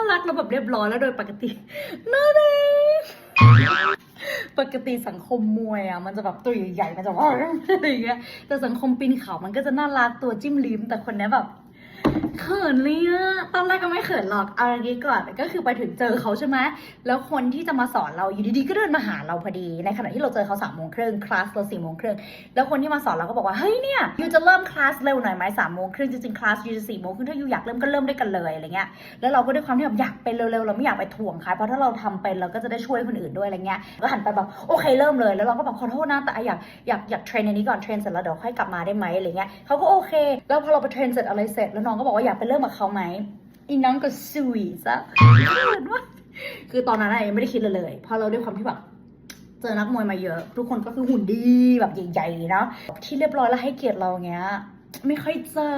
ารักแล้วแบบเรียบร้อยแล้วโดยปกติน่าเด็กปกติสังคมมวยอะมันจะแบบตัวใหญ่ๆมันจะว่าอะไรอย่างเงี้ยแต่สังคมปีนเขามันก็จะน่ารักตัวจิ้มลิ้มแต่คนเนี้ยแบบเขินเลยอะ ตอนแรกก็ไม่เขินหรอก เอาอย่างนี้ก่อนก็คือไปถึงเจอเขาใช่ไหมแล้วคนที่จะมาสอนเราอยู่ดีๆก็เดินมาหาเราพอดี ในขณะที่เราเจอเขาสามโมงครึ่งคลาสเราสี่โมงครึ่งแล้วคนที่มาสอนเราก็บอกว่าเฮ้ยเนี่ยยูจะเริ่มคลาสเร็วหน่อยไหมสามโมงครึ่งจริงๆคลาสยูจะสี่โมงครึ่งถ้ายูอยากเริ่มก็เริ่มได้กันเลยอะไรเงี้ยแล้วเราก็ด้วยความที่แบบอยากเป็นเร็วๆเราไม่อยากไปถ่วงใครเพราะถ้าเราทำเป็นเราก็จะได้ช่วยคนอื่นด้วยอะไรเงี้ยก็หันไปแบบโอเคเริ่มเลยแล้วเราก็แบบขอโทษนะแต่อยากอยากอยากเทรนในนี้ก่อนเทรนเสร็จแล้วเดี๋ยวค่อยกลับมาได้ไหมอะไรเงี้ยเขาก็โอเค แล้วพอเราไปเทรนเสร็จอะไรเสร็จแล้วน้องก็บอกว่าอยากไปเริ่มกับเขาไหม อีน้องก็สวีทซะคือตอนนั้นอะยังไม่ได้คิดเลยเลยเพราะเราด้วยความที่แบบเจอนักมวยมาเยอะ ทุกคนก็คือหุ่นดีแบบใหญ่ๆเนาะที่เรียบร้อยแล้วให้เกียรติเราเงี้ย ไม่ค่อยเจอ